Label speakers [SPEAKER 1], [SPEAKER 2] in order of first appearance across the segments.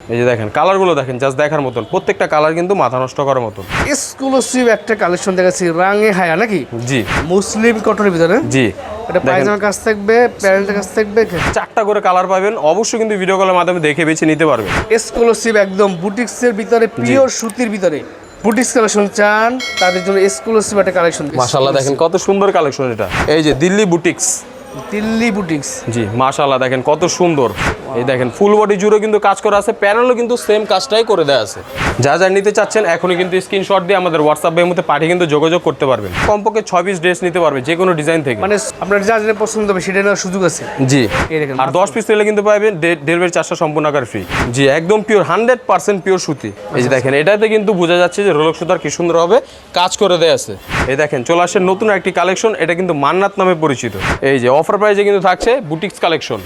[SPEAKER 1] এই যে দেখেন কালারগুলো দেখেন জাস্ট দেখার মতন। প্রত্যেকটা কালার কিন্তু মাথা নষ্ট করার মতন।
[SPEAKER 2] এক্সক্লুসিভ একটা কালেকশন দেখাচ্ছি রাঙে হায়া নাকি?
[SPEAKER 1] জি।
[SPEAKER 2] মুসলিম কটনের ভিতরে।
[SPEAKER 1] জি।
[SPEAKER 2] এটা
[SPEAKER 1] দেখেন।
[SPEAKER 2] পায়জামার কাছ থাকবে প্যারেন্টের কাছ থাকবে।
[SPEAKER 1] চারটা করে কালার পাবেন অবশ্যই কিন্তু ভিডিও কলের মাধ্যমে দেখে বেছে নিতে পারবেন।
[SPEAKER 2] এক্সক্লুসিভ একদম বুটিক্সের ভিতরে পিওর সুতির ভিতরে। বুটিক্স কালেকশন চান তাদের জন্য এক্সক্লুসিভ একটা কালেকশন
[SPEAKER 1] দেখেন কত সুন্দর কালেকশন এটা। এই যে দিল্লি বুটিক্স।
[SPEAKER 2] দিল্লি বুটিক্স
[SPEAKER 1] জি মাশাল্লাহ দেখেন কত সুন্দর। এই দেখেন ফুল বডি জুড়ে কিন্তু কাজ করা আছে প্যানেলও কিন্তু সেম কাজটাই করে দেওয়া আছে। যা যা নিতে চাচ্ছেন এখনই কিন্তু স্ক্রিনশট দিয়ে আমাদের হোয়াটসঅ্যাপ এর মধ্যে পাঠিয়ে কিন্তু যোগাযোগ করতে পারবেন। কমপক্ষে ছয় পিস ড্রেস নিতে পারবে যে কোনো ডিজাইন থেকে।
[SPEAKER 2] মানে আপনার যা যেটা পছন্দ হবে সেটা নেওয়ার সুযোগ আছে।
[SPEAKER 1] জি আর দশ পিস নিলে কিন্তু পাবেন ডেলিভারি চার্জটা সম্পূর্ণ আকার ফ্রি জি একদম পিওর হান্ড্রেড পার্সেন্ট পিওর সুতি। এই যে দেখেন এটাতে কিন্তু বোঝা যাচ্ছে যে রোলক সুতার কি সুন্দর হবে কাজ করে দেয়া আছে। এই দেখেন চলে আসে নতুন একটি কালেকশন এটা কিন্তু মান্নাত নামে পরিচিত। এই যে অফার প্রাইসে কিন্তু থাকছে বুটিক্স কালেকশন।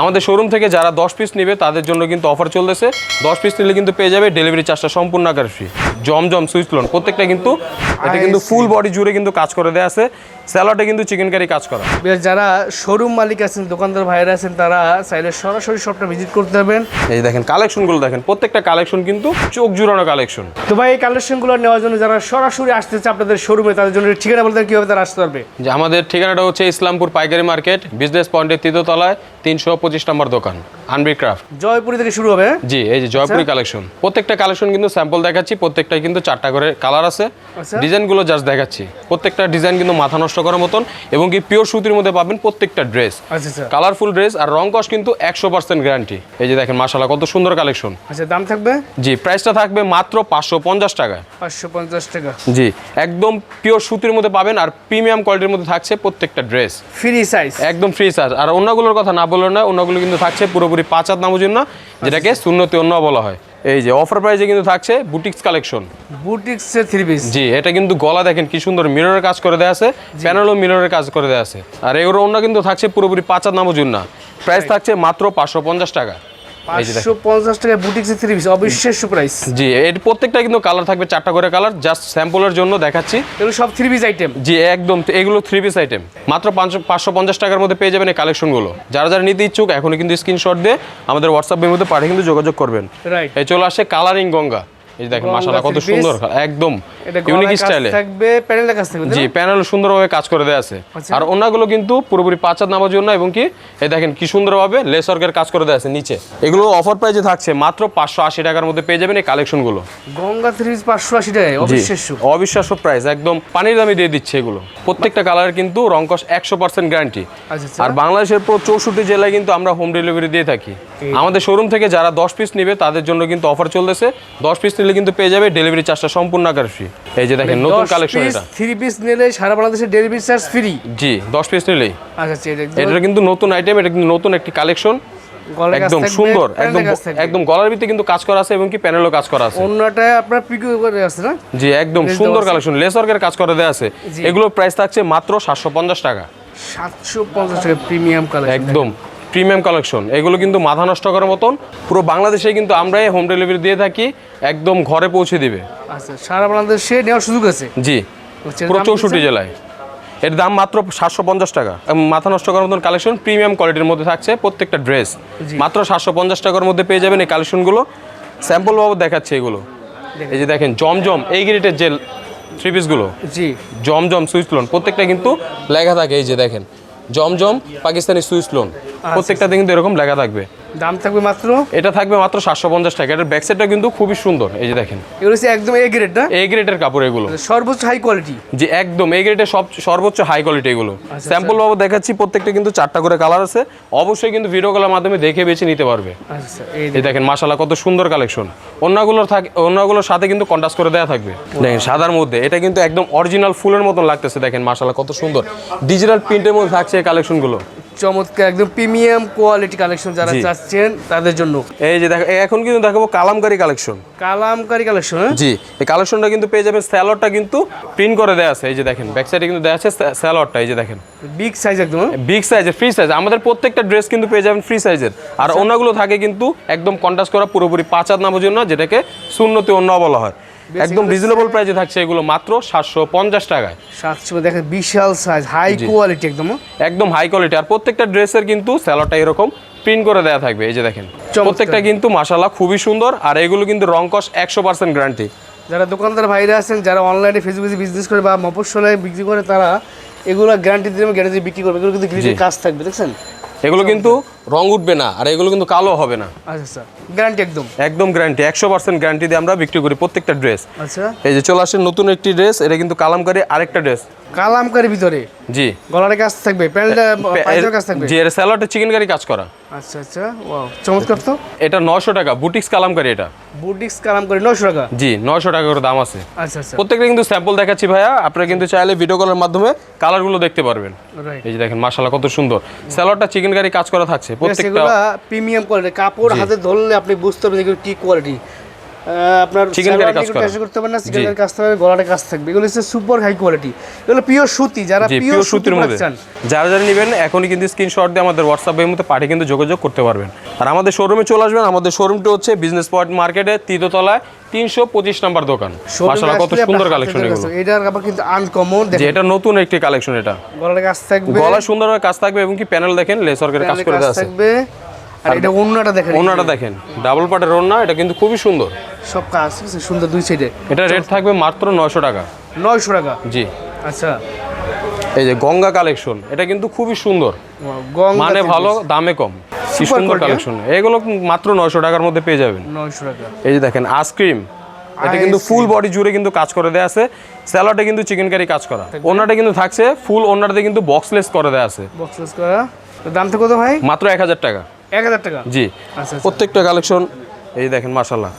[SPEAKER 1] আমাদের শোরুম থেকে যারা দশ পিস নেবে তাদের জন্য কিন্তু অফার চলতেছে। দশ পিস নিলে কিন্তু পেয়ে যাবে ডেলিভারি চার্জটা সম্পূর্ণ আকার ফ্রি জমজম সুইচ লোন প্রত্যেকটা কিন্তু এটা কিন্তু ফুল বডি জুড়ে কিন্তু কাজ করে দেয়া আছে। স্যালাডে কিন্তু চিকেন কারি কাজ করা।
[SPEAKER 2] বেশ যারা শোরুম মালিক আছেন দোকানদার ভাইরা আছেন তারা চাইলে সরাসরি শপটা ভিজিট করতে পারবেন।
[SPEAKER 1] এই দেখেন কালেকশনগুলো দেখেন প্রত্যেকটা কালেকশন কিন্তু চোখ জুড়ানো কালেকশন
[SPEAKER 2] তো ভাই এই কালেকশনগুলো নেওয়ার জন্য যারা সরাসরি আসতে আসতেছে আপনাদের শোরুমে তাদের জন্য ঠিকানা বলতে কীভাবে তারা আসতে পারবে?
[SPEAKER 1] যে আমাদের ঠিকানাটা হচ্ছে ইসলামপুর পাইকারি মার্কেট বিজনেস পয়েন্টের তৃতীয়তলায় তিনশো পঁচিশ নম্বর দোকান আনবি ক্রাফট
[SPEAKER 2] জয়পুরি থেকে শুরু হবে হ্যাঁ?
[SPEAKER 1] জি এই যে জয়পুরি কালেকশন প্রত্যেকটা কালেকশন কিন্তু স্যাম্পল দেখাচ্ছি প্রত্যেকটা কিন্তু চারটা করে কালার আছে।
[SPEAKER 2] আচ্ছা।
[SPEAKER 1] ডিজাইনগুলো জাস্ট দেখাচ্ছি। প্রত্যেকটা ডিজাইন কিন্তু মাথা নষ্ট করার মতন এবং কি পিওর সুতির মধ্যে পাবেন প্রত্যেকটা ড্রেস
[SPEAKER 2] আচ্ছা আচ্ছা।
[SPEAKER 1] কালারফুল ড্রেস আর রং কস কিন্তু একশো পার্সেন্ট গ্যারান্টি এই যে দেখেন মাসালা কত সুন্দর কালেকশন
[SPEAKER 2] আচ্ছা দাম থাকবে?
[SPEAKER 1] জি প্রাইসটা থাকবে মাত্র পাঁচশো পঞ্চাশ টাকায়।
[SPEAKER 2] পাঁচশো পঞ্চাশ টাকা।
[SPEAKER 1] জি একদম পিওর সুতির মধ্যে পাবেন আর প্রিমিয়াম কোয়ালিটির মধ্যে থাকছে প্রত্যেকটা ড্রেস
[SPEAKER 2] ফ্রি সাইজ
[SPEAKER 1] একদম ফ্রি চার্জ আর অন্যগুলোর কথা না বলল না অন্যগুলো কিন্তু থাকছে পুরোপুরি পাঁচ হাত নামুর জন্য যেটাকে শূন্যতে অন্য বলা হয়। এই যে অফার প্রাইসে কিন্তু থাকছে বুটিক্স কালেকশন
[SPEAKER 2] বুটিক্সের থ্রি পিস
[SPEAKER 1] জি এটা কিন্তু গলা দেখেন কি সুন্দর মিররের কাজ করে দেয়া আছে প্যানেলও মিররের কাজ করে দেয়া আছে। আর এগুলো অন্য কিন্তু থাকছে পুরোপুরি পাঁচ নামও জুন জন্য প্রাইস থাকছে মাত্র পাঁচশো পঞ্চাশ টাকা।
[SPEAKER 2] টাকা বুটিক্সের থ্রি পিস অবিশ্বাস্য প্রাইস
[SPEAKER 1] জি এর প্রত্যেকটা কিন্তু কালার থাকবে চারটা করে কালার জাস্ট স্যাম্পলের জন্য দেখাচ্ছি।
[SPEAKER 2] এগুলো সব থ্রি পিস আইটেম
[SPEAKER 1] জি একদম এগুলো থ্রি পিস আইটেম মাত্র পাঁচশো পঞ্চাশ টাকার মধ্যে পেয়ে যাবেন এই কালেকশনগুলো যারা যারা নিতে ইচ্ছুক এখনই কিন্তু স্ক্রিনশট দিয়ে আমাদের হোয়াটসঅ্যাপের মধ্যে পাঠিয়ে কিন্তু যোগাযোগ করবেন।
[SPEAKER 2] রাইট
[SPEAKER 1] এই চলে আসে কালারিং গঙ্গা। এই দেখেন মাশাআল্লাহ কত সুন্দর একদম ইউনিক স্টাইলে
[SPEAKER 2] থাকবে কাছ থাকবে
[SPEAKER 1] জি প্যানেল সুন্দরভাবে কাজ করে দেওয়া আছে।
[SPEAKER 2] আচ্ছা।
[SPEAKER 1] আর কিন্তু পুরোপুরি পাঁচ হাত নামার জন্য এবং কি এই দেখেন কি সুন্দরভাবে লেস ওয়ার্কের কাজ করে দেওয়া আছে নিচে। এগুলো অফার প্রাইসে থাকছে মাত্র পাঁচশো আশি টাকার মধ্যে পেয়ে যাবেন এই কালেকশনগুলো
[SPEAKER 2] গঙ্গা থ্রি পিস পাঁচশো আশি টাকায় অবিশ্বাস্য।
[SPEAKER 1] অবিশ্বাস্য প্রাইস একদম পানির দামে দিয়ে দিচ্ছে এগুলো। প্রত্যেকটা কালার কিন্তু রংকশ একশো পার্সেন্ট গ্যারান্টি আর বাংলাদেশের পুরো চৌষট্টি জেলায় কিন্তু আমরা হোম ডেলিভারি দিয়ে থাকি। আমাদের শোরুম থেকে যারা দশ পিস নেবে তাদের জন্য কিন্তু অফার চলতেছে। দশ পিস নিলে কিন্তু পেয়ে যাবে ডেলিভারি চার্জটা সম্পূর্ণ আকার ফ্রি এই যে দেখেন নতুন কালেকশন এটা।
[SPEAKER 2] থ্রি পিস নিলে সারা বাংলাদেশে ডেলিভারি চার্জ ফ্রি
[SPEAKER 1] জি দশ পিস নিলেই।
[SPEAKER 2] আচ্ছা আচ্ছা এটা
[SPEAKER 1] এটা কিন্তু নতুন আইটেম এটা কিন্তু নতুন একটি কালেকশন একদম সুন্দর একদম একদম গলার ভিতরে কিন্তু কাজ করা আছে এবং কি প্যানেলও কাজ করা আছে।
[SPEAKER 2] অন্যটায় আপনার পিকু করে আছে না?
[SPEAKER 1] জি একদম সুন্দর কালেকশন লেস ওয়ার্কের কাজ করে দেওয়া আছে।
[SPEAKER 2] জি।
[SPEAKER 1] এগুলোর প্রাইস থাকছে মাত্র সাতশো পঞ্চাশ টাকা।
[SPEAKER 2] সাতশো পঞ্চাশ টাকা প্রিমিয়াম কালার
[SPEAKER 1] একদম। প্রিমিয়াম কালেকশন এগুলো কিন্তু মাথা নষ্ট করার মতন। পুরো বাংলাদেশে কিন্তু আমরাই হোম ডেলিভারি দিয়ে থাকি একদম ঘরে পৌঁছে দিবে।
[SPEAKER 2] আচ্ছা সারা বাংলাদেশে নেওয়ার সুযোগ আছে?
[SPEAKER 1] জি পুরো চৌষট্টি জেলায়। এর দাম মাত্র সাতশো পঞ্চাশ টাকা। এবং মাথা নষ্ট করার মতন কালেকশন প্রিমিয়াম কোয়ালিটির মধ্যে থাকছে প্রত্যেকটা ড্রেস মাত্র সাতশো পঞ্চাশ টাকার মধ্যে পেয়ে যাবেন এই কালেকশনগুলো স্যাম্পল বাবু দেখাচ্ছে এগুলো। এই যে দেখেন জমজম এই গ্রেটের যে থ্রি পিসগুলো
[SPEAKER 2] জি।
[SPEAKER 1] জমজম সুইচ লোন প্রত্যেকটা কিন্তু লেখা থাকে এই যে দেখেন। জমজম পাকিস্তানি সুইস লোন। প্রত্যেকটাতে কিন্তু এরকম লেখা থাকবে।
[SPEAKER 2] দাম থাকবে মাত্র?
[SPEAKER 1] এটা থাকবে মাত্র সাতশো পঞ্চাশ টাকা। এটার ব্যাকসাইডটা কিন্তু খুবই সুন্দর। এই যে দেখেন।
[SPEAKER 2] এগুলো একদম এ গ্রেড না?
[SPEAKER 1] এই গ্রেডের কাপড় এগুলো।
[SPEAKER 2] সর্বোচ্চ হাই কোয়ালিটি
[SPEAKER 1] যে একদম এই গ্রেডের সব সর্বোচ্চ হাই কোয়ালিটি এগুলো।
[SPEAKER 2] আচ্ছা,
[SPEAKER 1] স্যাম্পল বাবু দেখাচ্ছি প্রত্যেকটা কিন্তু চারটা করে কালার আছে। অবশ্যই কিন্তু ভিডিও কলের মাধ্যমে দেখে বেছে নিতে পারবে।
[SPEAKER 2] আচ্ছা এই
[SPEAKER 1] দেখেন মাশাল্লাহ কত সুন্দর কালেকশন অন্যগুলোর থাকে অন্যগুলোর সাথে কিন্তু কন্ট্রাস্ট করে দেওয়া থাকবে। দেখেন সাদার মধ্যে। এটা কিন্তু একদম অরিজিনাল ফুলের মতন লাগতেছে দেখেন মাশাল্লাহ কত সুন্দর। ডিজিটাল প্রিন্টের মধ্যে থাকছে এই কালেকশনগুলো
[SPEAKER 2] চমৎকার একদম প্রিমিয়াম কোয়ালিটি কালেকশন যারা। চাচ্ছেন তাদের জন্য।
[SPEAKER 1] এই যে দেখো এখন কিন্তু দেখাবো কালামকারি কালেকশন।
[SPEAKER 2] কালামকারি কালেকশন হ্যাঁ?
[SPEAKER 1] জি এই কালেকশনটা কিন্তু পেয়ে যাবেন স্যালোডটা কিন্তু প্রিন্ট করে দেওয়া আছে এই যে দেখেন ব্যাক সাইডে কিন্তু দেওয়া আছে স্যালোডটা এই যে দেখেন।
[SPEAKER 2] বিগ সাইজ একদম?
[SPEAKER 1] বিগ সাইজের ফ্রি সাইজ আমাদের প্রত্যেকটা ড্রেস কিন্তু পেয়ে যাবেন ফ্রি সাইজের আর অন্যগুলো থাকে কিন্তু একদম কন্ট্রাস্ট করা পুরোপুরি পাঁচ হাত নামার জন্য যেটাকে শূন্যতে অন্য বলা হয়। একদম রিজনেবল প্রাইসে থাকছে এগুলো মাত্র সাতশো পঞ্চাশ টাকায়।
[SPEAKER 2] সাতশো দেখেন বিশাল সাইজ হাই কোয়ালিটি একদম?
[SPEAKER 1] একদম হাই কোয়ালিটি আর প্রত্যেকটা ড্রেসের কিন্তু স্যালোডটা এরকম প্রিন্ট করে দেওয়া থাকবে। এই যে দেখেন প্রত্যেকটা কিন্তু মাসাল্লাহ খুবই সুন্দর। আর এগুলো কিন্তু রং কস একশো পার্সেন্ট গ্যারান্টি
[SPEAKER 2] যারা দোকানদার ভাইরা আছেন যারা অনলাইনে ফেসবুকে বিজনেস করে বা মফস্বলে বিক্রি করে তারা এগুলো গ্যারান্টি দিয়ে গ্যারান্টি বিক্রি করবে। এগুলো কিন্তু গ্রিলের কাজ থাকবে দেখছেন?
[SPEAKER 1] এগুলো কিন্তু রং উঠবে না আর এগুলো কিন্তু কালো হবে না।
[SPEAKER 2] আচ্ছা আচ্ছা। গ্যারান্টি একদম।
[SPEAKER 1] একদম গ্যারান্টি একশো পার্সেন্ট গ্যারান্টি দিয়ে আমরা বিক্রি করি প্রত্যেকটা ড্রেস
[SPEAKER 2] আচ্ছা।
[SPEAKER 1] এই যে চলে আসে নতুন একটি ড্রেস এটা কিন্তু কালামকারি আরেকটা ড্রেস
[SPEAKER 2] কালামকারের ভিতরে।
[SPEAKER 1] জি।
[SPEAKER 2] গলার কাজ থাকবে প্যান্টটা পায়জামার কাজ থাকবে?
[SPEAKER 1] জি এর চিকেন কারি কাজ করা।
[SPEAKER 2] আচ্ছা আচ্ছা ওয়াও চমৎকার তো।
[SPEAKER 1] এটা নশো টাকা বুটিক্স কালামকারি এটা।
[SPEAKER 2] বুটিক্স কালামকারি নশো টাকা?
[SPEAKER 1] জি নশো টাকা করে দাম আছে।
[SPEAKER 2] আচ্ছা আচ্ছা।
[SPEAKER 1] প্রত্যেকটা কিন্তু স্যাম্পল দেখাচ্ছি ভাইয়া আপনারা কিন্তু চাইলে ভিডিও কলের মাধ্যমে কালারগুলো দেখতে পারবেন। এই যে দেখেন মাশাল্লাহ কত সুন্দর। স্যালোয়ারটা চিকেন কারি কাজ করা থাকছে প্রত্যেকটা
[SPEAKER 2] প্রিমিয়াম কোয়ালিটি কাপড় হাতে ধরলে আপনি বুঝতে পারবেন কি কোয়ালিটি আপনার
[SPEAKER 1] কাজ করা।
[SPEAKER 2] করতে পারবেন না চিকেন কারি কাজ থাকবে গলাটা কাজ থাকবে। এগুলো হচ্ছে সুপার হাই কোয়ালিটি এগুলো পিওর সুতি যারা পিওর সুতির
[SPEAKER 1] মধ্যে। যারা যারা নেবেন এখনই কিন্তু স্ক্রিনশট দিয়ে আমাদের হোয়াটসঅ্যাপের মধ্যে পাঠিয়ে কিন্তু যোগাযোগ করতে পারবেন। আর আমাদের শোরুমে চলে আসবেন। আমাদের শোরুমটা হচ্ছে বিজনেস পয়েন্ট মার্কেটে তৃতীয়তলায় তিনশো পঁচিশ নাম্বার দোকান। কত সুন্দর কালেকশন
[SPEAKER 2] হাতে
[SPEAKER 1] এগুলো।
[SPEAKER 2] দেখেছেন। আবার কিন্তু আনকমন
[SPEAKER 1] যে এটা নতুন একটি কালেকশন এটা।
[SPEAKER 2] কাজ থাকবে।
[SPEAKER 1] গলা সুন্দর কাজ থাকবে এবং কি প্যানেল দেখেন লেসরকের কাজ করে দেওয়া আছে।
[SPEAKER 2] থাকবে। আর এটা অন্যটা দেখেন
[SPEAKER 1] ওনাটা দেখেন। ডাবল পাটের ওড়না এটা কিন্তু খুবই সুন্দর।
[SPEAKER 2] সব কাজ আছে? সুন্দর দুই সাইডে
[SPEAKER 1] এটা রেট থাকবে মাত্র নয়শো টাকা।
[SPEAKER 2] নয়শো টাকা?
[SPEAKER 1] জি।
[SPEAKER 2] আচ্ছা।
[SPEAKER 1] এই যে গঙ্গা কালেকশন এটা কিন্তু খুবই সুন্দর। মানে ভালো দামে কম। কি সুন্দর কালেকশন এগুলো মাত্র নয়শো টাকার মধ্যে পেয়ে যাবেন।
[SPEAKER 2] নয়শো টাকা।
[SPEAKER 1] এই যে দেখেন আইসক্রিম এটা কিন্তু ফুল বডি জুড়ে কিন্তু কাজ করে দেয়া আছে। স্যালাডে কিন্তু চিকেন কারি কাজ করা। ওনাটা কিন্তু থাকছে ফুল ওনাটাতে কিন্তু বক্সলেস করে দেয়া আছে।
[SPEAKER 2] বক্সলেস করা। তো কত ভাই?
[SPEAKER 1] মাত্র এক হাজার টাকা।
[SPEAKER 2] এক হাজার টাকা?
[SPEAKER 1] জি।
[SPEAKER 2] আচ্ছা আচ্ছা।
[SPEAKER 1] প্রত্যেকটা কালেকশন এই দেখেন মাসাল্লাহ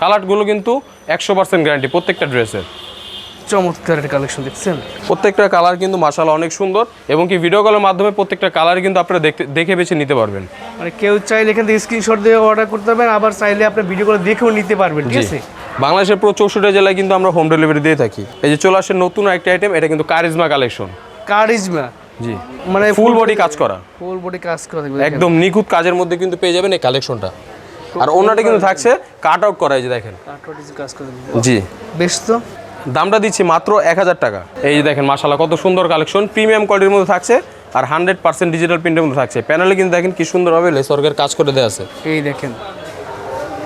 [SPEAKER 1] কালারগুলো কিন্তু একশো পার্সেন্ট গ্যারান্টি প্রত্যেকটা ড্রেসের।
[SPEAKER 2] চমৎকার একটা কালেকশন দেখছেন?
[SPEAKER 1] প্রত্যেকটা কালার কিন্তু মাসাল্লাহ অনেক সুন্দর এবং কি ভিডিও কলের মাধ্যমে প্রত্যেকটা কালার কিন্তু আপনারা দেখতে দেখে বেছে নিতে পারবেন।
[SPEAKER 2] মানে কেউ চাইলে এখান থেকে স্ক্রিনশট দিয়ে অর্ডার করতে পারবেন আবার চাইলে আপনি ভিডিও করে দেখেও নিতে পারবেন ঠিক আছে?
[SPEAKER 1] বাংলাদেশের পুরো চৌষট্টি জেলায় কিন্তু আমরা হোম ডেলিভারি দিয়ে থাকি। এই যে চলে আসে নতুন একটা আইটেম এটা কিন্তু কারিজমা কালেকশন
[SPEAKER 2] কারিজমা
[SPEAKER 1] জি।
[SPEAKER 2] মানে
[SPEAKER 1] ফুল বডি কাজ করা।
[SPEAKER 2] ফুল বডি কাজ করা
[SPEAKER 1] একদম নিখুঁত কাজের মধ্যে কিন্তু পেয়ে যাবেন এই কালেকশনটা আর ওনাটা কিন্তু থাকছে কাট আউট করা এই যে দেখেন। জি।
[SPEAKER 2] বেশ তো?
[SPEAKER 1] দামটা দিচ্ছি মাত্র এক হাজার টাকা। এই যে দেখেন মাসাল্লাহ কত সুন্দর কালেকশন প্রিমিয়াম কোয়ালিটির মধ্যে থাকছে আর হান্ড্রেড পার্সেন্ট ডিজিটাল প্রিন্টের মধ্যে থাকছে। প্যানেলে কিন্তু দেখেন কি সুন্দরভাবে লেসওয়ার্কের কাজ করে দেওয়া আছে।
[SPEAKER 2] এই দেখেন।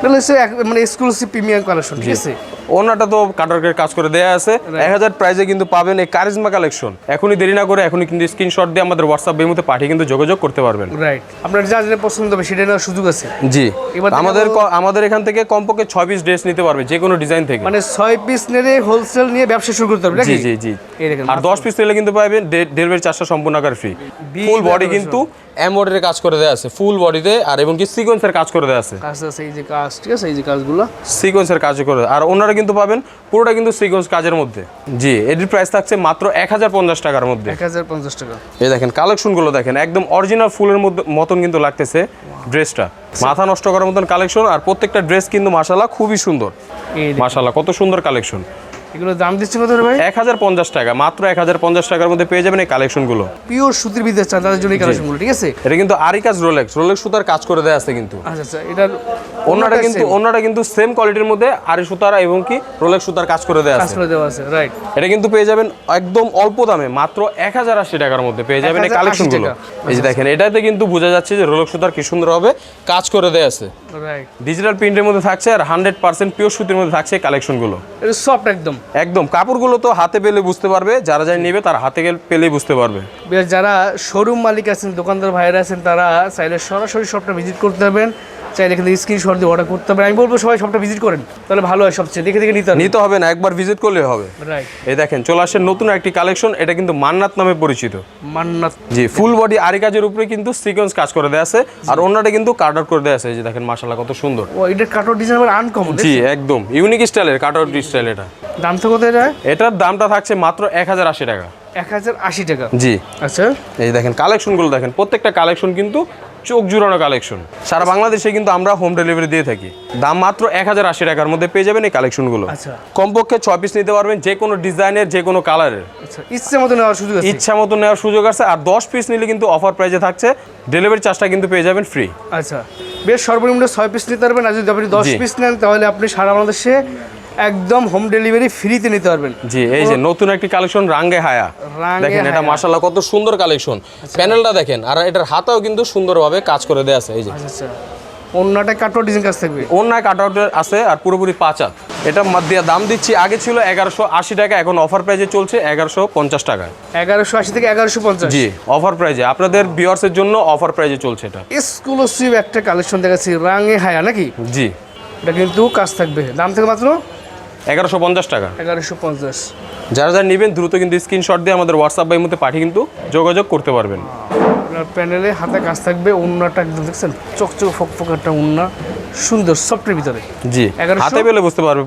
[SPEAKER 2] মানে এক্সক্লুসিভ প্রিমিয়াম কালেকশন ঠিক আছে?
[SPEAKER 1] ওনাটা তো কাটারকের কাজ করে দেওয়া আছে। এক হাজার প্রাইজে কিন্তু পাবেন এই কারিজমা কালেকশন এখনই দেরি না করে এখনই কিন্তু স্ক্রিনশট দিয়ে আমাদের হোয়াটসঅ্যাপ মধ্যে পাঠিয়ে কিন্তু যোগাযোগ করতে পারবেন।
[SPEAKER 2] রাইট আপনার যা যেটা পছন্দ হবে সেটা নেওয়ার সুযোগ আছে?
[SPEAKER 1] জি। আমাদের আমাদের এখান থেকে কমপক্ষে ছয় পিস ড্রেস নিতে পারবে যে কোনো ডিজাইন থেকে।
[SPEAKER 2] মানে ছয় পিস নেড়ে হোলসেল নিয়ে ব্যবসা শুরু করতে হবে
[SPEAKER 1] জি জি জি। আর দশ পিস নিলে কিন্তু পাবেন ডেলিভারি চার্জটা সম্পূর্ণ আকার ফ্রি ফুল বডি কিন্তু এমব্রয়ডারি কাজ করে দেওয়া আছে ফুল বডিতে আর এবং কি সিকোয়েন্সের কাজ করে দেওয়া আছে।
[SPEAKER 2] কাজ আছে এই যে কাজ ঠিক আছে এই যে কাজগুলো।
[SPEAKER 1] সিকোয়েন্সের কাজ করে আর ওনারা কিন্তু পাবেন পুরোটা কিন্তু সিকোয়েন্স কাজের মধ্যে। জি এটির প্রাইস থাকছে মাত্র এক হাজার পঞ্চাশ টাকার মধ্যে।
[SPEAKER 2] এক হাজার পঞ্চাশ টাকা।
[SPEAKER 1] এই দেখেন কালেকশনগুলো দেখেন একদম অরিজিনাল ফুলের মধ্যে মতন কিন্তু লাগতেছে ড্রেসটা। মাথা নষ্ট করার মতন কালেকশন আর প্রত্যেকটা ড্রেস কিন্তু মাসাল্লাহ খুবই সুন্দর।
[SPEAKER 2] মাসালা
[SPEAKER 1] মাসাল্লাহ কত সুন্দর কালেকশন
[SPEAKER 2] এগুলো দাম দিচ্ছে কত ভাই?
[SPEAKER 1] এক হাজার পঞ্চাশ টাকা মাত্র এক হাজার পঞ্চাশ টাকার মধ্যে পেয়ে যাবেন এই কালেকশনগুলো।
[SPEAKER 2] পিওর সুতির ভিতরে চান তাদের জন্য কালেকশনগুলো ঠিক আছে?
[SPEAKER 1] এটা কিন্তু আরিকাজ রোলেক্স রোলেক্স সুতার কাজ করে দেওয়া আছে কিন্তু।
[SPEAKER 2] আচ্ছা আচ্ছা এটার
[SPEAKER 1] অন্যটা কিন্তু অন্যটা কিন্তু সেম কোয়ালিটির মধ্যে আরি সুতার এবং কি রোলেক্স সুতার কাজ করে দেওয়া
[SPEAKER 2] কাজ
[SPEAKER 1] আছে।
[SPEAKER 2] করে দেওয়া আছে রাইট
[SPEAKER 1] এটা কিন্তু পেয়ে যাবেন একদম অল্প দামে মাত্র এক হাজার আশি টাকার মধ্যে পেয়ে যাবেন এই
[SPEAKER 2] 1080
[SPEAKER 1] কালেকশনগুলো। এই যে দেখেন এটাতে কিন্তু বোঝা যাচ্ছে যে রোলেক্স সুতার কি সুন্দর হবে কাজ করে দেওয়া আছে।
[SPEAKER 2] রাইট
[SPEAKER 1] ডিজিটাল প্রিন্টের মধ্যে থাকছে আর হান্ড্রেড পার্সেন্ট পিওর সুতির মধ্যে থাকছে কালেকশনগুলো।
[SPEAKER 2] এটা সফট একদম।
[SPEAKER 1] একদম, কাপড়গুলো তো হাতে পেলে বুঝতে পারবে, যারা যাই নেবে তার হাতে পেলে বুঝতে পারবে।
[SPEAKER 2] যারা শোরুম মালিক আছেন, দোকানদার ভাইয়েরা আছেন, তারা চাইলে সরাসরি শপটা ভিজিট করতে পারবেন। চাইলে এখান থেকে স্ক্রিনশট দিয়ে অর্ডার করতে পারেন। আমি বলব সবাই শপটা ভিজিট করেন তাহলে ভালো হয় সবচেয়ে। দেখে দেখে নিতে
[SPEAKER 1] নিতে হবে না একবার ভিজিট করলে হবে।
[SPEAKER 2] রাইট
[SPEAKER 1] এই দেখেন চলে আসে নতুন একটি কালেকশন এটা কিন্তু মান্নাত নামে পরিচিত।
[SPEAKER 2] মান্নাত।
[SPEAKER 1] জি ফুল বডি আরি কাজের উপরে কিন্তু সিকোয়েন্স কাজ করে দেওয়া আছে। আর অন্যটা কিন্তু কাট আউট করে দেওয়া আছে। এই যে দেখেন মাশাল্লাহ কত সুন্দর।
[SPEAKER 2] ও এটার কাটর ডিজাইন আবার আনকমন
[SPEAKER 1] জি একদম। ইউনিক স্টাইলের কাট আউট স্টাইল এটা।
[SPEAKER 2] দাম তো কত এটা?
[SPEAKER 1] এটার দামটা থাকছে মাত্র এক হাজার আশি টাকা।
[SPEAKER 2] এক হাজার আশি টাকা।
[SPEAKER 1] জি।
[SPEAKER 2] আচ্ছা।
[SPEAKER 1] এই দেখেন কালেকশনগুলো দেখেন প্রত্যেকটা কালেকশন কিন্তু চোখ জুড়ানো কালেকশন সারা বাংলাদেশে কিন্তু আমরা হোম ডেলিভারি দিয়ে থাকি। দাম মাত্র এক হাজার আশি টাকার মধ্যে পেয়ে যাবেন এই কালেকশনগুলো
[SPEAKER 2] আচ্ছা।
[SPEAKER 1] কমপক্ষে ছয় পিস নিতে পারবেন যে কোনো ডিজাইনের যে কোনো কালারের
[SPEAKER 2] আচ্ছা ইচ্ছে মতো নেওয়ার সুযোগ
[SPEAKER 1] ইচ্ছা মতো নেওয়ার সুযোগ আছে আর দশ পিস নিলে কিন্তু অফার প্রাইজে থাকছে। ডেলিভারি চার্জটা কিন্তু পেয়ে যাবেন ফ্রি
[SPEAKER 2] আচ্ছা। বেশ সর্বনিম্ন ছয় পিস নিতে পারবেন। আর যদি আপনি দশ পিস নেন তাহলে আপনি সারা বাংলাদেশে একদম হোম ডেলিভারি ফ্রিতে নিতে পারবেন।
[SPEAKER 1] জি এই যে নতুন একটি কালেকশন রাঙ্গে হায়া। দেখেন এটা। মাশাল্লাহ কত সুন্দর কালেকশন প্যানেলটা দেখেন আর এটার হাতাও কিন্তু সুন্দরভাবে কাজ করে দেয়া আছে এই যে।
[SPEAKER 2] আচ্ছা অন্যটা কাটোয়া ডিজাইন কাজ থাকবে।
[SPEAKER 1] অন্যায় কাট আছে আর পুরোপুরি পাঁচা এটা দিয়ে দাম দিচ্ছি আগে ছিল এগারোশো আশি টাকা এখন অফার প্রাইজে চলছে এগারোশো পঞ্চাশ টাকা।
[SPEAKER 2] এগারোশো আশি থেকে এগারোশো পঞ্চাশ।
[SPEAKER 1] জি অফার প্রাইজে আপনাদের ভিউয়ার্সের জন্য অফার প্রাইজে চলছে এটা।
[SPEAKER 2] এক্সক্লুসিভ একটা কালেকশন দেখাচ্ছি রাঙে হায়া নাকি?
[SPEAKER 1] জি।
[SPEAKER 2] এটা কিন্তু কাজ থাকবে। দাম থেকে মাত্র
[SPEAKER 1] এগারোশো পঞ্চাশ টাকা।
[SPEAKER 2] এগারোশো পঞ্চাশ।
[SPEAKER 1] যারা যারা নেবেন দ্রুত কিন্তু স্ক্রিনশট দিয়ে আমাদের হোয়াটসঅ্যাপ বাই মধ্যে পাঠিয়ে কিন্তু যোগাযোগ করতে পারবেন।
[SPEAKER 2] আপনার প্যানেলে হাতে কাজ থাকবে উন্নাটা একদম দেখছেন চকচক ফকফক একটা উন্না সুন্দর সফটের ভিতরে।
[SPEAKER 1] জি
[SPEAKER 2] 1100?
[SPEAKER 1] হাতে পেলে বুঝতে পারবে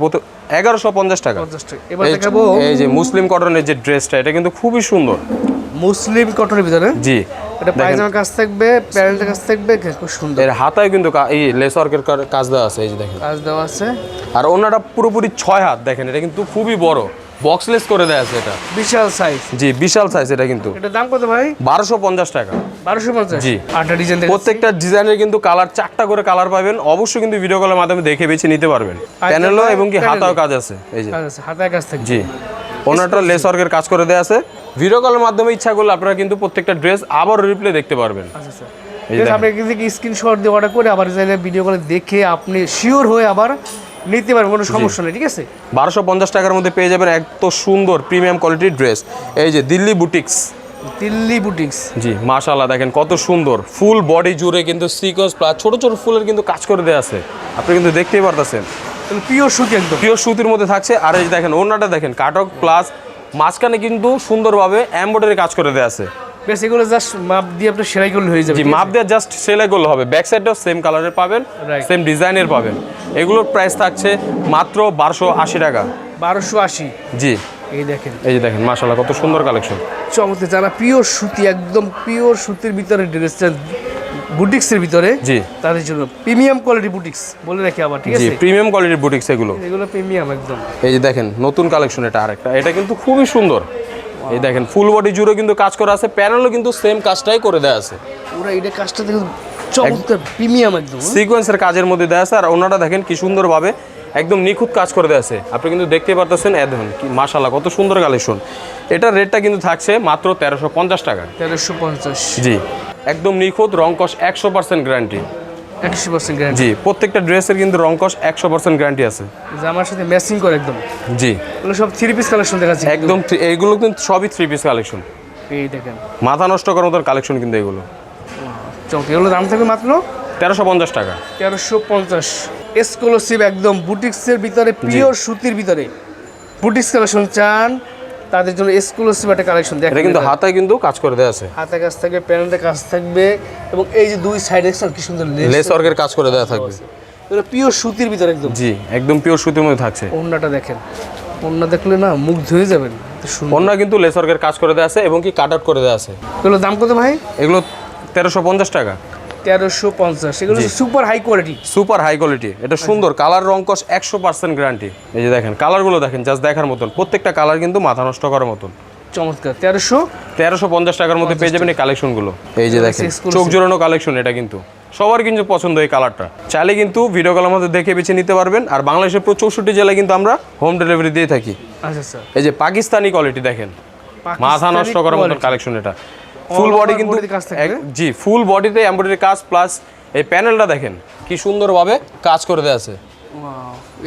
[SPEAKER 1] এগারোশো পঞ্চাশ টাকা।
[SPEAKER 2] পঞ্চাশ টাকা। এবার দেখাবো।
[SPEAKER 1] এই যে মুসলিম কটনের যে ড্রেসটা এটা কিন্তু খুবই সুন্দর।
[SPEAKER 2] মুসলিম কটনের ভিতরে?
[SPEAKER 1] জি।
[SPEAKER 2] এটা পায়জামার কাজ থাকবে প্যানেলটার কাজ থাকবে খুব সুন্দর।
[SPEAKER 1] এর হাতায় কিন্তু এই লেস ওয়ার্কের কাজ দেওয়া আছে এই যে দেখেন।
[SPEAKER 2] কাজ দেওয়া আছে।
[SPEAKER 1] আর ওনাটা পুরোপুরি ছয় হাত দেখেন এটা কিন্তু খুবই বড়। বক্সলেস করে দেয়া আছে এটা।
[SPEAKER 2] বিশাল সাইজ
[SPEAKER 1] জি বিশাল সাইজ এটা কিন্তু।
[SPEAKER 2] এটা দাম কত ভাই?
[SPEAKER 1] বারোশো পঞ্চাশ টাকা।
[SPEAKER 2] বারোশো পঞ্চাশ?
[SPEAKER 1] জি।
[SPEAKER 2] আটটা ডিজাইন
[SPEAKER 1] প্রত্যেকটা ডিজাইনের কিন্তু কালার চারটা করে কালার পাবেন। অবশ্যই কিন্তু ভিডিও কলের মাধ্যমে দেখে বেছে নিতে পারবেন। প্যানেলও এবং কি। হাতাও কাজ আছে এই যে।
[SPEAKER 2] কাজ হাতায় কাজ থাকবে।
[SPEAKER 1] জি। ওনাটা লেস ওয়ার্কের কাজ করে দেয়া আছে। ভিডিও কলের মাধ্যমে ইচ্ছা করলে আপনারা কিন্তু প্রত্যেকটা ড্রেস আবার রিপ্লে দেখতে পারবেন।
[SPEAKER 2] আচ্ছা আচ্ছা। আছে,
[SPEAKER 1] দেখেন।
[SPEAKER 2] আপনি স্ক্রিনশট দিয়ে অর্ডার করে আবার চাইলে ভিডিও করে দেখে আপনি শিওর হয়ে আবার নিতে পারবেন কোনো সমস্যা নেই ঠিক আছে?
[SPEAKER 1] বারোশো পঞ্চাশ টাকার মধ্যে পেয়ে যাবেন এত সুন্দর প্রিমিয়াম কোয়ালিটির ড্রেস এই যে দিল্লি বুটিক্স
[SPEAKER 2] দিল্লি বুটিক্স
[SPEAKER 1] জি মাশাল্লাহ দেখেন কত সুন্দর। ফুল বডি জুড়ে কিন্তু সিকোয়েন্স প্লাস ছোট ছোট ফুলের কিন্তু কাজ করে দেওয়া আছে। আপনি কিন্তু দেখতেই পারতেছেন।
[SPEAKER 2] পিওর সুতি একদম।
[SPEAKER 1] পিওর সুতির মধ্যে থাকছে। আর এই যে দেখেন ওনাটা দেখেন কাটক প্লাস মাঝখানে কিন্তু সুন্দরভাবে এমব্রয়ডারি কাজ করে দেওয়া আছে।
[SPEAKER 2] বেশ এগুলো জাস্ট মাপ দিয়ে আপনি সেলাই করলে হয়ে যাবে?
[SPEAKER 1] মাপ দিয়ে জাস্ট সেলাই করলে হবে। ব্যাক সাইডটাও সেম কালারের পাবেন সেম ডিজাইনের পাবেন। এগুলোর প্রাইস থাকছে মাত্র বারোশো আশি টাকা।
[SPEAKER 2] বারোশো আশি?
[SPEAKER 1] জি।
[SPEAKER 2] এই দেখেন।
[SPEAKER 1] এই যে দেখেন মাশাল্লাহ কত সুন্দর কালেকশন
[SPEAKER 2] চমৎকার যারা পিওর সুতি একদম পিওর সুতির ভিতরে ড্রেস বুটিক্সের ভিতরে
[SPEAKER 1] জি।
[SPEAKER 2] তাদের জন্য প্রিমিয়াম কোয়ালিটি বুটিক্স বলে রাখি আবার ঠিক
[SPEAKER 1] জি
[SPEAKER 2] আছে?
[SPEAKER 1] প্রিমিয়াম কোয়ালিটির বুটিক্স এগুলো।
[SPEAKER 2] এগুলো প্রিমিয়াম একদম।
[SPEAKER 1] এই যে দেখেন নতুন কালেকশন এটা আরেকটা। এটা কিন্তু খুবই সুন্দর। এই দেখেন ফুল বডি জুড়ে কিন্তু কাজ করা আছে প্যানেলও কিন্তু সেম কাজটাই করে দেওয়া আছে।
[SPEAKER 2] পুরো এটা কাজটা দেখে চমৎকার প্রিমিয়াম একদম হ্যাঁ?
[SPEAKER 1] সিকোয়েন্সের কাজের মধ্যে দেওয়া আছে আর ওনাটা দেখেন কি সুন্দরভাবে একদম নিখুঁত কাজ করে দেওয়া আছে। আপনি কিন্তু দেখতে পারতেছেন এ দেখুন কি মাশাল্লাহ কত সুন্দর কালেকশন। এটার রেটটা কিন্তু থাকছে মাত্র তেরোশো পঞ্চাশ টাকা।
[SPEAKER 2] তেরোশো পঞ্চাশ।
[SPEAKER 1] জি। একদম নিখুঁত রংকশ একশো পার্সেন্ট গ্যারান্টি
[SPEAKER 2] একশো পার্সেন্ট গ্যারান্টি
[SPEAKER 1] জি প্রত্যেকটা ড্রেসের কিন্তু রংকশ একশো পার্সেন্ট গ্যারান্টি আছে।
[SPEAKER 2] জামার সাথে ম্যাচিং করে একদম।
[SPEAKER 1] জি।
[SPEAKER 2] এগুলো সব থ্রি পিস কালেকশন দেখাচ্ছি
[SPEAKER 1] একদম এইগুলো কিন্তু সবই থ্রি পিস কালেকশন
[SPEAKER 2] এই দেখেন।
[SPEAKER 1] মাথা নষ্ট করার মতন কালেকশন কিন্তু এগুলো।
[SPEAKER 2] চমৎকার। এগুলো দাম থাকবে মাত্র?
[SPEAKER 1] তেরোশো পঞ্চাশ টাকা।
[SPEAKER 2] তেরোশো পঞ্চাশ। এক্সক্লুসিভ একদম বুটিক্সের ভিতরে পিওর সুতির ভিতরে। বুটিক্স কালেকশন চান তাদের জন্য এক্সক্লুসিভ একটা কালেকশন
[SPEAKER 1] এটা
[SPEAKER 2] দেখেন
[SPEAKER 1] কিন্তু
[SPEAKER 2] এটা।
[SPEAKER 1] হাতায় কিন্তু কাজ করে দেওয়া আছে।
[SPEAKER 2] হাতে কাজ থাকবে প্যানেলটা কাজ থাকবে এবং এই যে দুই সাইড দেখছেন কি সুন্দর লেস
[SPEAKER 1] লেস ওয়ার্কের কাজ করে দেওয়া থাকবে।
[SPEAKER 2] এগুলো পিওর সুতির ভিতরে একদম।
[SPEAKER 1] জি একদম পিওর সুতির মধ্যে থাকছে।
[SPEAKER 2] ওড়নাটা দেখেন। ওড়না দেখলে না মুখ ধুয়ে যাবেন।
[SPEAKER 1] অন্য কিন্তু লেস ওয়ার্কের কাজ করে দেওয়া আছে এবং কি কাট আউট করে দেওয়া আছে।
[SPEAKER 2] এগুলো দাম কত ভাই?
[SPEAKER 1] এগুলো তেরোশো পঞ্চাশ টাকা।
[SPEAKER 2] তেরোশো পঞ্চাশ। এগুলো super high quality
[SPEAKER 1] super high quality এটা সুন্দর। কালার একশো পার্সেন্ট গ্যারান্টি এই যে দেখেন কালারগুলো দেখেন জাস্ট দেখার মতন। প্রত্যেকটা কালার কিন্তু মাথা নষ্ট করার মতন।
[SPEAKER 2] চমৎকার। তেরোশো?
[SPEAKER 1] তেরোশো পঞ্চাশ টাকার মধ্যে পেয়ে যাবেন এই কালেকশনগুলো এই যে দেখেন চোখ জোড়ানো কালেকশন এটা কিন্তু। সবার কিন্তু পছন্দ এই কালারটা চাইলে কিন্তু ভিডিও কলের মধ্যে দেখে বেছে নিতে পারবেন। আর বাংলাদেশের পুরো চৌষট্টি জেলায় কিন্তু আমরা হোম ডেলিভারি দিয়ে থাকি।
[SPEAKER 2] আচ্ছা স্যার
[SPEAKER 1] এই যে পাকিস্তানি কোয়ালিটি দেখেন। মাথা নষ্ট করার মতন কালেকশন এটা। ফুল বডি কিন্তু জি ফুল বডিতে এমব্রয়ডারি কাজ প্লাস এই প্যানেলটা দেখেন কি সুন্দরভাবে কাজ করে দেওয়া আছে।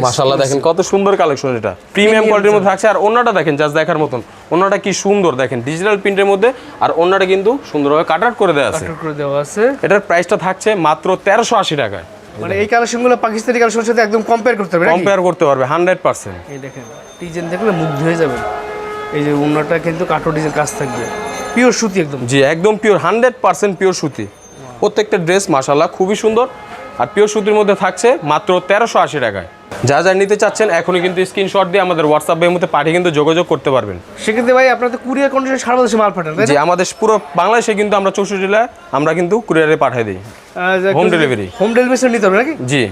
[SPEAKER 1] মাশাল্লাহ দেখেন কত সুন্দর কালেকশন এটা। প্রিমিয়াম কোয়ালিটির মধ্যে থাকছে আর অন্যটা দেখেন জাস্ট দেখার মতন। অন্যটা কি সুন্দর দেখেন ডিজিটাল প্রিন্টের মধ্যে আর অন্যটা কিন্তু সুন্দরভাবে কাট আউট করে দেওয়া আছে।
[SPEAKER 2] করে দেওয়া আছে।
[SPEAKER 1] এটার প্রাইসটা থাকছে মাত্র তেরোশো আশি টাকায়।
[SPEAKER 2] মানে এই কালেকশনগুলো পাকিস্তানি কালেকশনের সাথে একদম কম্পেয়ার করতে হবে
[SPEAKER 1] কম্পেয়ার করতে পারবে হান্ড্রেড পার্সেন্ট
[SPEAKER 2] এই দেখেন ডিজাইন দেখলে মুগ্ধ হয়ে যাবেন। এই যে ওনাটা কিন্তু কাটো ডিজাইন কাজ থাকবে। পিওর সুতি একদম।
[SPEAKER 1] জি একদম পিওর হান্ড্রেড পার্সেন্ট পিওর সুতি। প্রত্যেকটা ড্রেস মাসাল্লাহ খুবই সুন্দর। আর পিওর সুতির মধ্যে থাকছে মাত্র তেরোশো আশি টাকায়। যা যা নিতে চাচ্ছেন এখনই কিন্তু স্ক্রিনশট দিয়ে আমাদের হোয়াটসঅ্যাপ এর মধ্যে পাঠিয়ে কিন্তু যোগাযোগ করতে পারবেন।
[SPEAKER 2] সেক্ষেত্রে ভাই আপনার তো কুরিয়ার কন্ডিশন সারা বাংলাদেশে মাল পাঠান
[SPEAKER 1] জি আমাদের পুরো বাংলাদেশে কিন্তু আমরা চৌষট্টি জেলায় আমরা কিন্তু কুরিয়ারে পাঠিয়ে দিই। হোম ডেলিভারি
[SPEAKER 2] হোম ডেলিভারি নিতে হবে নাকি?
[SPEAKER 1] জি।